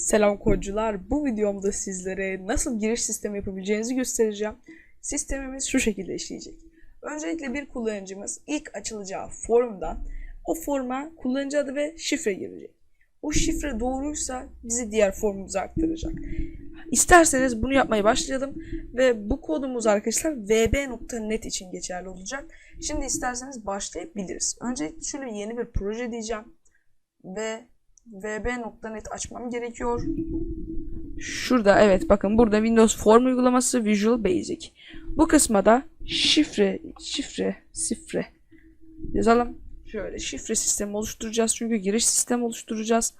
Selam kodcular. Bu videomda sizlere nasıl giriş sistemi yapabileceğinizi göstereceğim. Sistemimiz şu şekilde işleyecek. Öncelikle bir kullanıcımız ilk açılacağı formdan o forma kullanıcı adı ve şifre girecek. O şifre doğruysa bizi diğer formumuza aktaracak. İsterseniz bunu yapmaya başlayalım ve bu kodumuz arkadaşlar vb.net için geçerli olacak. Şimdi isterseniz başlayabiliriz. Öncelikle şöyle yeni bir proje diyeceğim ve vb.net açmam gerekiyor. Şurada evet bakın burada Windows Form uygulaması Visual Basic. Bu kısma da şifre, şifre, şifre yazalım. Şöyle şifre sistemi oluşturacağız çünkü giriş sistemi oluşturacağız.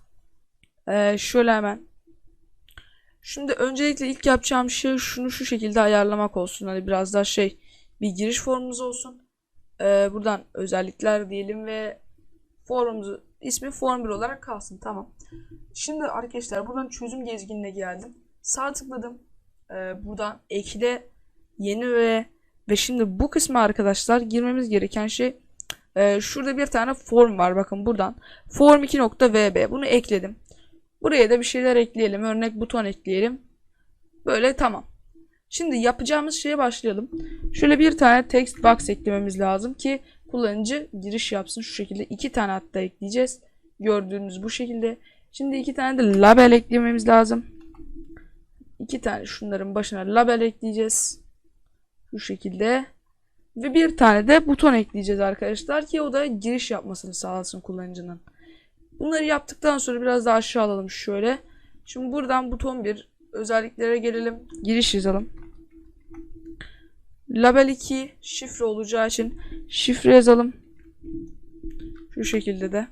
Ee, şöyle hemen. Şimdi öncelikle ilk yapacağım şey şunu şu şekilde ayarlamak olsun. Hani biraz daha şey bir giriş formumuz olsun. Ee, buradan özellikler diyelim ve formumuzu ismi form 1 olarak kalsın. Tamam. Şimdi arkadaşlar buradan çözüm gezginine geldim. Sağ tıkladım. Ee, buradan ekle yeni ve ve şimdi bu kısma arkadaşlar girmemiz gereken şey e, şurada bir tane form var. Bakın buradan form 2.vb bunu ekledim. Buraya da bir şeyler ekleyelim. Örnek buton ekleyelim. Böyle tamam. Şimdi yapacağımız şeye başlayalım. Şöyle bir tane text box eklememiz lazım ki kullanıcı giriş yapsın. Şu şekilde iki tane hatta ekleyeceğiz. Gördüğünüz bu şekilde. Şimdi iki tane de label eklememiz lazım. İki tane şunların başına label ekleyeceğiz. Bu şekilde. Ve bir tane de buton ekleyeceğiz arkadaşlar ki o da giriş yapmasını sağlasın kullanıcının. Bunları yaptıktan sonra biraz daha aşağı alalım şöyle. Şimdi buradan buton bir özelliklere gelelim. Giriş yazalım. Label 2 şifre olacağı için şifre yazalım. Şu şekilde de.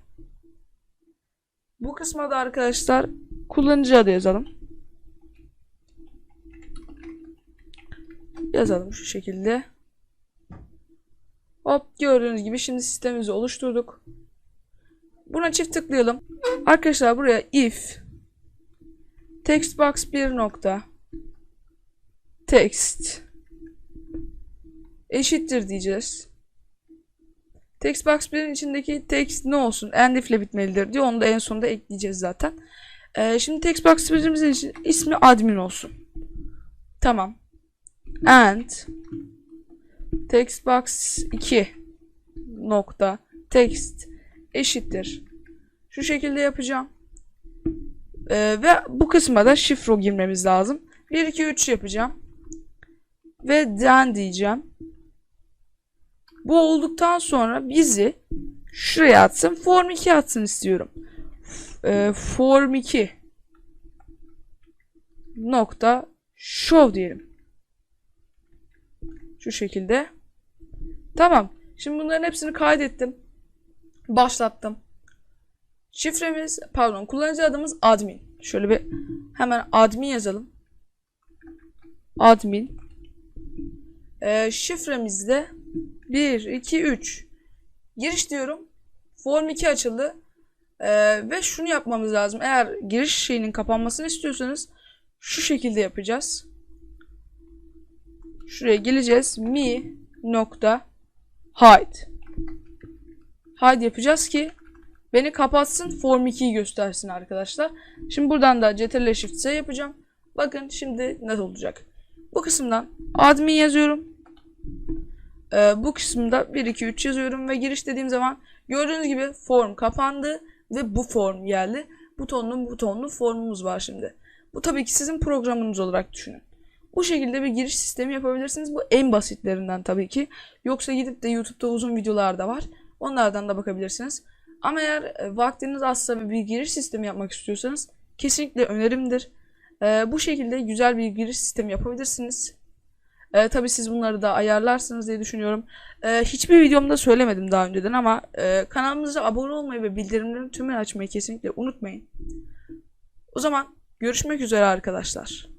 Bu kısma da arkadaşlar kullanıcı adı yazalım. Yazalım şu şekilde. Hop gördüğünüz gibi şimdi sistemimizi oluşturduk. Buna çift tıklayalım. Arkadaşlar buraya if textbox 1 nokta text eşittir diyeceğiz. Textbox 1'in içindeki text ne olsun? End if ile bitmelidir diyor. Onu da en sonunda ekleyeceğiz zaten. Ee, şimdi textbox 1'imizin için ismi admin olsun. Tamam. And textbox 2 nokta text eşittir. Şu şekilde yapacağım. Ee, ve bu kısma da şifre girmemiz lazım. 1 2 3 yapacağım. Ve then diyeceğim. Bu olduktan sonra bizi şuraya atsın. Form 2 atsın istiyorum. Ee, form 2 nokta show diyelim. Şu şekilde. Tamam. Şimdi bunların hepsini kaydettim. Başlattım. Şifremiz, pardon, kullanıcı adımız admin. Şöyle bir hemen admin yazalım. Admin. Ee, şifremiz de 1, 2, 3. Giriş diyorum. Form 2 açıldı. Ee, ve şunu yapmamız lazım. Eğer giriş şeyinin kapanmasını istiyorsanız şu şekilde yapacağız. Şuraya geleceğiz. Mi nokta hide. Hide yapacağız ki beni kapatsın Form 2'yi göstersin arkadaşlar. Şimdi buradan da Ctrl Shift S yapacağım. Bakın şimdi nasıl olacak. Bu kısımdan admin yazıyorum. Ee, bu kısımda 1 2 3 yazıyorum ve giriş dediğim zaman gördüğünüz gibi form kapandı ve bu form geldi. Butonlu butonlu formumuz var şimdi. Bu tabii ki sizin programınız olarak düşünün. Bu şekilde bir giriş sistemi yapabilirsiniz. Bu en basitlerinden tabii ki. Yoksa gidip de YouTube'da uzun videolar da var. Onlardan da bakabilirsiniz. Ama eğer e, vaktiniz azsa bir giriş sistemi yapmak istiyorsanız kesinlikle önerimdir. Ee, bu şekilde güzel bir giriş sistemi yapabilirsiniz. Ee, tabii siz bunları da ayarlarsınız diye düşünüyorum. Ee, hiçbir videomda söylemedim daha önceden ama e, kanalımıza abone olmayı ve bildirimlerin tümünü açmayı kesinlikle unutmayın. O zaman görüşmek üzere arkadaşlar.